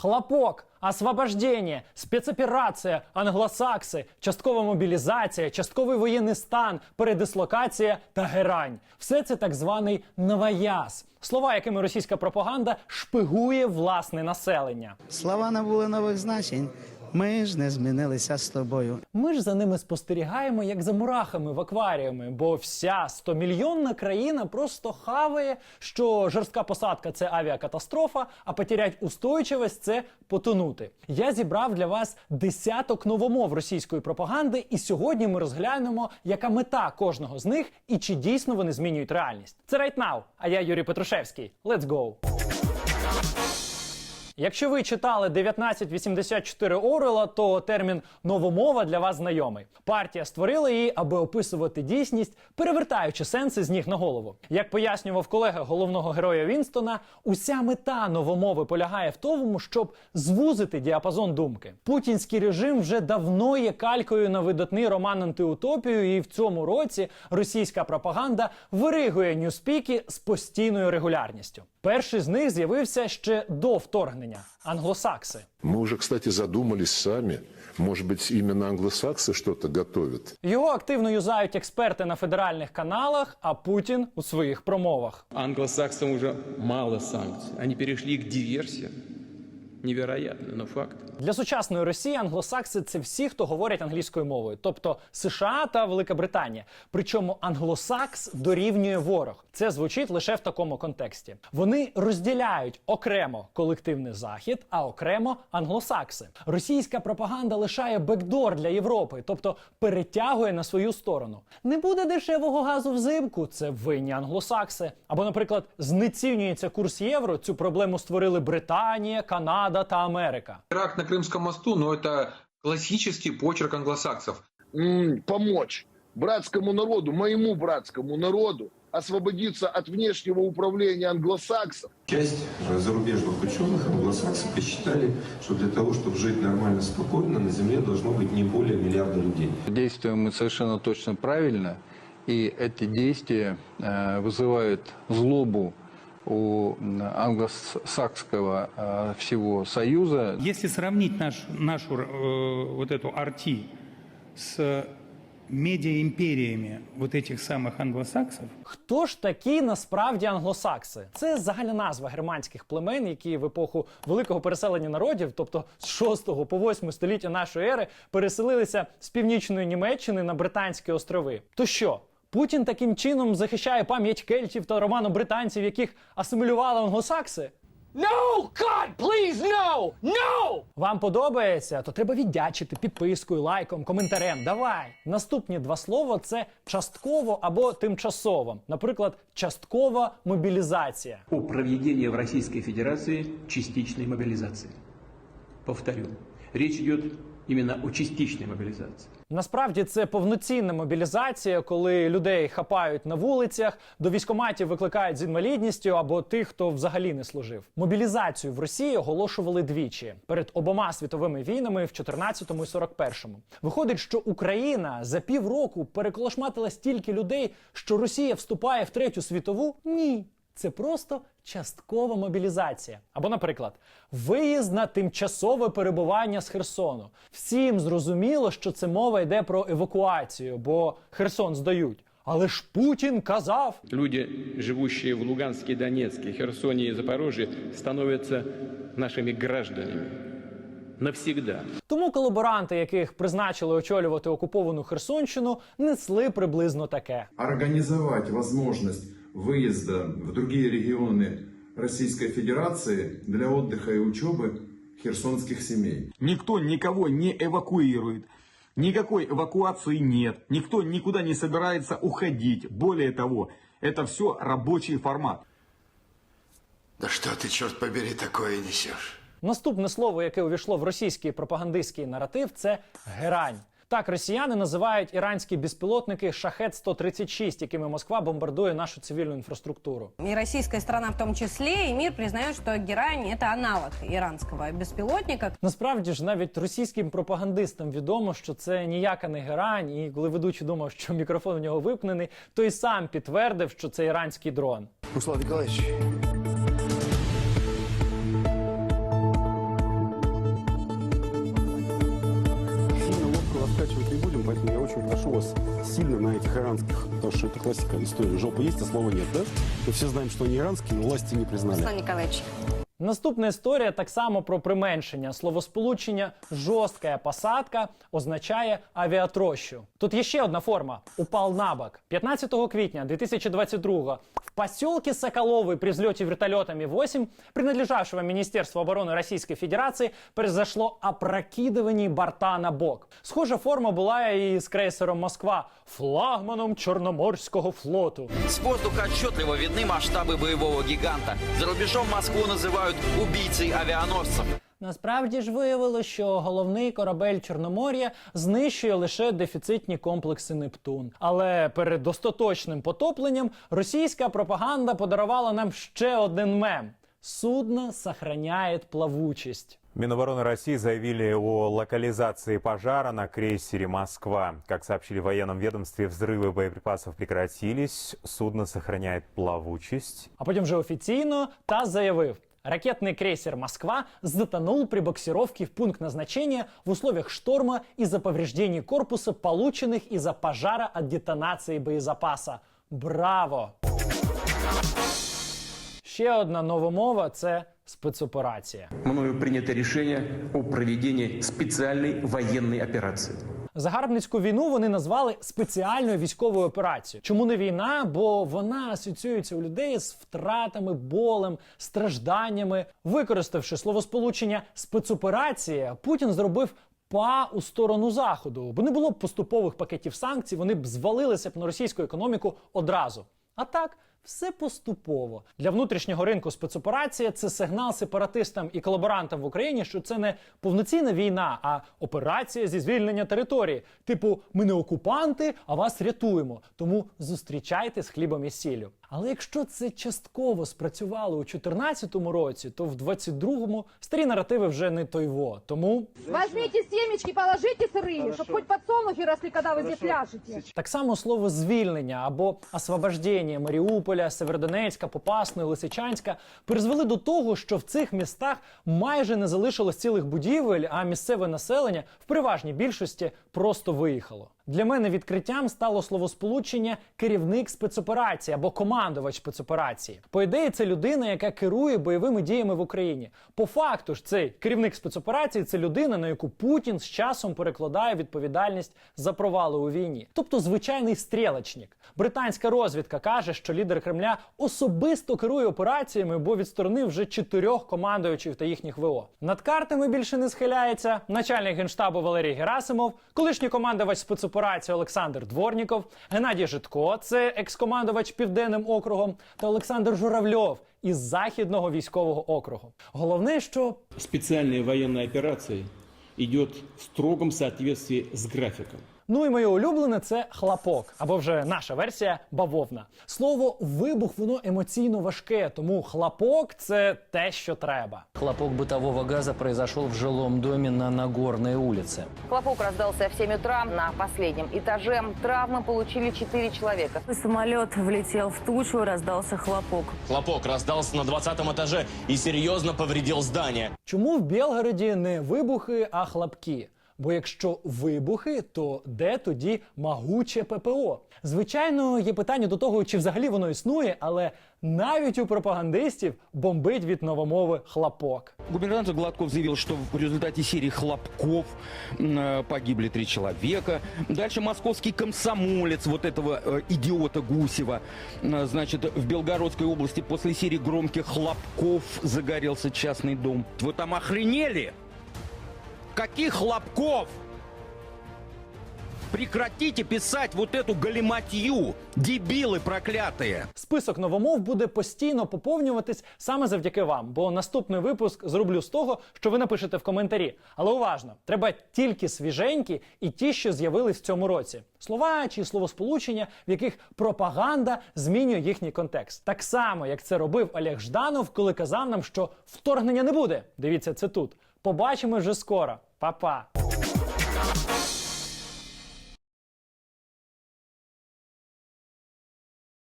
Хлопок, освобождення, спецоперація, англосакси, часткова мобілізація, частковий воєнний стан, передислокація та герань. Все це так званий новояз. Слова, якими російська пропаганда шпигує власне населення. Слова набули нових значень. Ми ж не змінилися з тобою. Ми ж за ними спостерігаємо як за мурахами в акваріумі, бо вся 100-мільйонна країна просто хаває, що жорстка посадка це авіакатастрофа, а потерять устойчивість це потонути. Я зібрав для вас десяток новомов російської пропаганди, і сьогодні ми розглянемо, яка мета кожного з них і чи дійсно вони змінюють реальність. Це Right Now, а я Юрій Петрушевський. Let's go! Якщо ви читали 1984 Орела, то термін новомова для вас знайомий. Партія створила її, аби описувати дійсність, перевертаючи сенси з ніг на голову. Як пояснював колега головного героя Вінстона, уся мета новомови полягає в тому, щоб звузити діапазон думки. Путінський режим вже давно є калькою на видатний роман антиутопію, і в цьому році російська пропаганда виригує ньюспіки з постійною регулярністю. Перший з них з'явився ще до вторгнення англосакси. Мы уже, кстати, задумались сами. Может быть, именно англосаксы что-то готовят. Його активно юзають експерти на федеральних каналах, а Путін у своїх промовах. Англосаксам уже мало санкций. Они перешли к диверсиям. Невероятно, но факт. Для сучасної Росії англосакси це всі, хто говорять англійською мовою, тобто США та Велика Британія. Причому англосакс дорівнює ворог. Це звучить лише в такому контексті. Вони розділяють окремо колективний захід, а окремо англосакси. Російська пропаганда лишає бекдор для Європи, тобто перетягує на свою сторону. Не буде дешевого газу взимку. Це винні англосакси. Або, наприклад, знецінюється курс євро. Цю проблему створили Британія, Канада та Америка. Теракт на Крымском мосту, но это классический почерк англосаксов. помочь братскому народу, моему братскому народу освободиться от внешнего управления англосаксов. Часть зарубежных ученых, англосаксы, посчитали, что для того, чтобы жить нормально, спокойно, на Земле должно быть не более миллиарда людей. Действуем мы совершенно точно правильно, и эти действия э, вызывают злобу у м, англосакского э, всего союза. Если сравнить наш, нашу э, вот эту арти с медиаимпериями вот этих самых англосаксов, Хто ж такі насправді англосакси? Це загальна назва германських племен, які в епоху великого переселення народів, тобто з 6 по 8 століття нашої ери, переселилися з північної Німеччини на Британські острови. То що? Путін таким чином захищає пам'ять кельтів та романо-британців, яких асимілювали англосакси? No! God, please, no! No! Вам подобається? То треба віддячити підпискою, лайком, коментарем. Давай. Наступні два слова це частково або тимчасово. Наприклад, часткова мобілізація. о проведении в Российской Федерации частичной мобилизации. Повторю, речь идет именно о частичной мобилизации. Насправді це повноцінна мобілізація, коли людей хапають на вулицях, до військоматів викликають з інвалідністю або тих, хто взагалі не служив. Мобілізацію в Росії оголошували двічі перед обома світовими війнами в 14-му і 41-му. Виходить, що Україна за півроку переколошматила стільки людей, що Росія вступає в третю світову? Ні. Це просто часткова мобілізація. Або, наприклад, виїзд на тимчасове перебування з Херсону. Всім зрозуміло, що це мова йде про евакуацію, бо Херсон здають. Але ж Путін казав. Люди, живущие в Луганске, Донецке, Херсоне и Запорожье, становятся нашими гражданами. Навсегда. Тому колаборанти, яких призначили очолювати окуповану Херсонщину, несли приблизно таке. организовать возможность выезда в другие регионы Российской Федерации для отдыха и учебы херсонских семей. Никто никого не эвакуирует. Никакой эвакуации нет. Никто никуда не собирается уходить. Более того, это все рабочий формат. Да что ты, черт побери, такое несешь? Наступне слово, яке увійшло в російський пропагандистський наратив, це герань. Так росіяни називають іранські безпілотники шахет 136 якими Москва бомбардує нашу цивільну інфраструктуру. И российская страна в том числе, и мир признает, что герань – это аналог иранского беспилотника. Насправді ж навіть російським пропагандистам відомо, що це ніяка не герань, і коли ведучий думав, що мікрофон у нього випнений, то й сам підтвердив, що це іранський дрон. Руслан Николаевич, сильно на этих иранских, потому что это классика истории. Жопа есть, а слова нет, да? Мы все знаем, что они иранские, но власти не признали. Руслан Николаевич. Наступна історія так само про применшення. Словосполучення жорстка посадка означає авіатрощу. Тут є ще одна форма упал на бок. 15 квітня 2022 в поселке Соколовый при взлете вертолетами 8, принадлежавшего Министерству обороны Российской Федерации, произошло опрокидывание борта на бок. Схожа форма була і з крейсером Москва, флагманом Чорноморського флоту. С воздуха отчетливо видны масштабы боевого гиганта. За рубежом Москву называют убийцей авианосцев. Насправді ж виявилося, що головний корабель Чорномор'я знищує лише дефіцитні комплекси Нептун. Але перед остаточним потопленням російська пропаганда подарувала нам ще один мем: судно сохраняє плавучість. Минобороны России заявили о локализации пожара на крейсере «Москва». Как сообщили в военном ведомстве, взрывы боеприпасов прекратились, судно сохраняет плавучесть. А потім вже офіційно та заявив. Ракетный крейсер «Москва» затонул при буксировке в пункт назначения в условиях шторма из-за повреждений корпуса, полученных из-за пожара от детонации боезапаса. Браво! Ще одна новомова – це спецоперація. Мною принято решение о проведении специальной военной операции. Загарбницьку війну вони назвали спеціальною військовою операцією. Чому не війна? Бо вона асоціюється у людей з втратами, болем, стражданнями. Використавши словосполучення спецоперація, Путін зробив. Па у сторону заходу, бо не було б поступових пакетів санкцій, вони б звалилися б на російську економіку одразу. А так, все поступово для внутрішнього ринку спецоперація це сигнал сепаратистам і колаборантам в Україні, що це не повноцінна війна, а операція зі звільнення території. Типу, ми не окупанти, а вас рятуємо. Тому зустрічайте з хлібом і сіллю. Але якщо це частково спрацювало у 2014 році, то в 22-му старі наративи вже не тойво. Тому Возьмите семечки, положите сырые, чтобы хоть подсолнухи росли, когда вы здесь ляжете. Так само слово звільнення або освобождення Маріуполя, Северодонецька, Попасної, Лисичанська призвели до того, що в цих містах майже не залишилось цілих будівель, а місцеве населення в переважній більшості просто виїхало. Для мене відкриттям стало словосполучення керівник спецоперації або командувач спецоперації. По ідеї, це людина, яка керує бойовими діями в Україні. По факту ж цей керівник спецоперації це людина, на яку Путін з часом перекладає відповідальність за провали у війні, тобто звичайний стрілочник. Британська розвідка каже, що лідер Кремля особисто керує операціями, бо відсторонив вже чотирьох командуючих та їхніх ВО. Над картами більше не схиляється начальник генштабу Валерій Герасимов, колишній командувач спецоперації Олександр Дворніков, Геннадій Житко, це екс-командувач південним округом, та Олександр Журавльов із західного військового округу. Головне, що спеціальні военная операції йде в строгому соответствии з графиком. Ну і моє улюблене це хлапок, або вже наша версія бавовна. Слово вибух воно емоційно важке, тому хлапок це те, що треба. Хлопок бытового газа произошел в жилом доме на Нагорной улице. Хлопок раздался в 7 утра на последнем этаже. Травмы получили 4 человека. Самолет влетел в тучу, раздался хлопок. Хлопок раздался на 20 этаже и серьезно повредил здание. Чому в Білгороді не вибухи, а хлопки? Бо якщо вибухи, то де тоді могуче ППО? Звичайно, є питання до того, чи взагалі воно існує, але навіть у пропагандистів бомбить від новомови хлопок. Губернатор Гладков заявил, что в результате серии хлопков э, погибли три человека. Дальше московский комсомолец вот этого э, идиота Гусева. Э, Значит, в Белгородской области после серии громких хлопков загорелся частный дом. Вы там охренели? Каких хлопков? Прекратите писать вот эту галиматью, дебилы проклятые. Список новомов буде постійно поповнюватись саме завдяки вам, бо наступний випуск зроблю з того, що ви напишете в коментарі. Але уважно, треба тільки свіженькі і ті, що з'явились в цьому році. Слова чи словосполучення, в яких пропаганда змінює їхній контекст. Так само, як це робив Олег Жданов, коли казав нам, що вторгнення не буде. Дивіться це тут. Побачимо вже скоро. Papá.